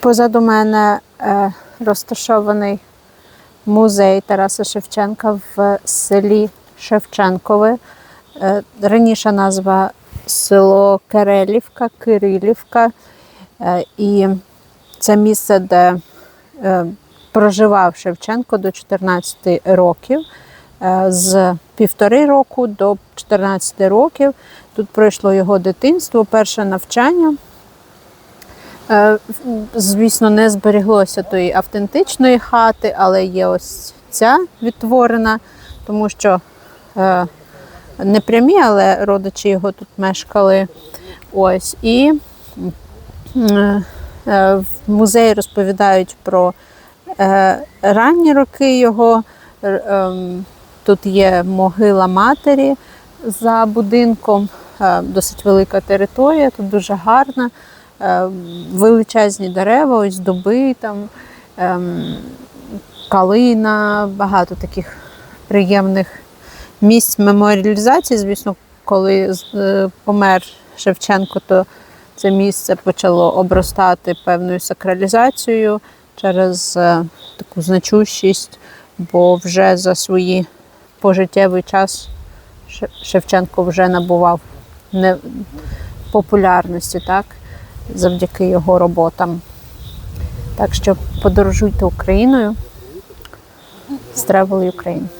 Позаду мене е, розташований музей Тараса Шевченка в селі Шевченкове. Е, раніше назва село Керелівка, Кирилівка. Е, і це місце, де проживав Шевченко до 14 років. З півтори року до 14 років тут пройшло його дитинство, перше навчання. Е, Звісно, не збереглося тої автентичної хати, але є ось ця відтворена, тому що е, не прямі, але родичі його тут мешкали. Ось. І е, в музеї розповідають про ранні роки його. Ем, Тут є могила матері за будинком, досить велика територія, тут дуже гарна, величезні дерева, ось дуби, там, ем, калина, багато таких приємних місць меморіалізації. Звісно, коли е, помер Шевченко, то це місце почало обростати певною сакралізацією через е, таку значущість, бо вже за свої пожиттєвий час Шевченко вже набував популярності, так, завдяки його роботам. Так що подорожуйте Україною з Travel Ukraine.